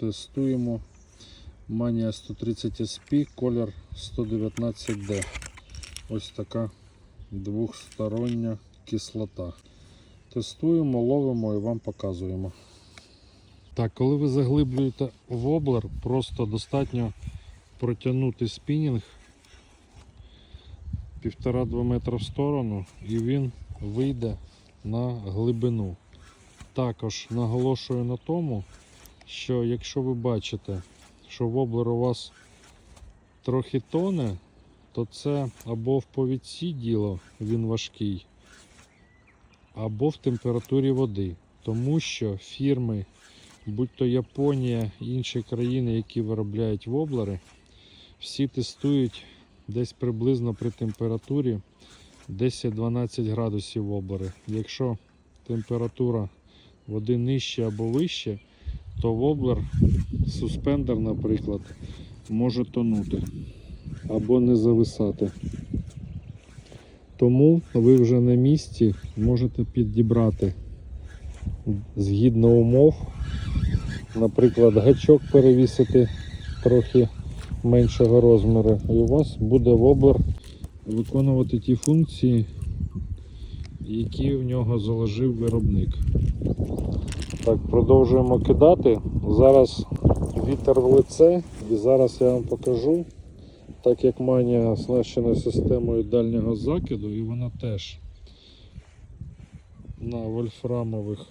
Тестуємо Mania 130 SP, колір 119D. Ось така двохстороння кислота. Тестуємо, ловимо і вам показуємо. Так, коли ви заглиблюєте воблер, просто достатньо протягнути спінінг 1,5-2 метра в сторону і він вийде на глибину. Також наголошую на тому, що якщо ви бачите, що воблер у вас трохи тоне, то це або в повідці діло він важкий, або в температурі води. Тому що фірми, будь то Японія інші країни, які виробляють воблери, всі тестують десь приблизно при температурі 10-12 градусів воблери. Якщо температура води нижче або вище, то воблер, суспендер, наприклад, може тонути або не зависати. Тому ви вже на місці можете підібрати згідно умов, наприклад, гачок перевісити трохи меншого розміру, і у вас буде воблер виконувати ті функції, які в нього заложив виробник. Так, продовжуємо кидати. Зараз вітер в лице, і зараз я вам покажу, так як манія оснащена системою дальнього закиду, і вона теж на вольфрамових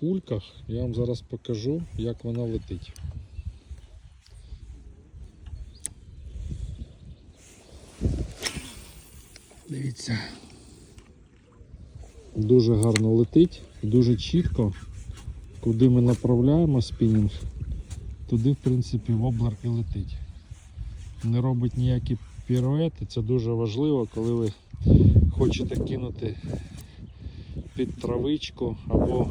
кульках. Я вам зараз покажу, як вона летить. Дивіться. Дуже гарно летить, дуже чітко. Куди ми направляємо спінінг, туди, в принципі, воблер і летить. Не робить ніякі піруети. Це дуже важливо, коли ви хочете кинути під травичку або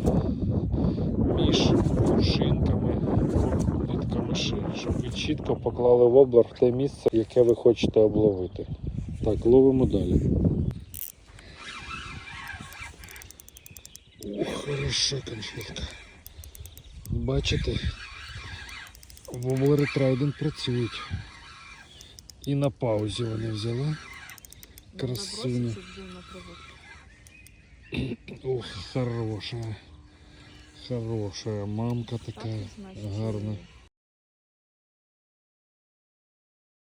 між кувшинками, під камиші, щоб ви чітко поклали воблер в те місце, яке ви хочете обловити. Так, ловимо далі. Ох, хороша конфетка. Бачите, воблери Трайден працюють. І на паузі вони взяли. Красуня. Ох, хорошая. Хорошая мамка такая, гарна.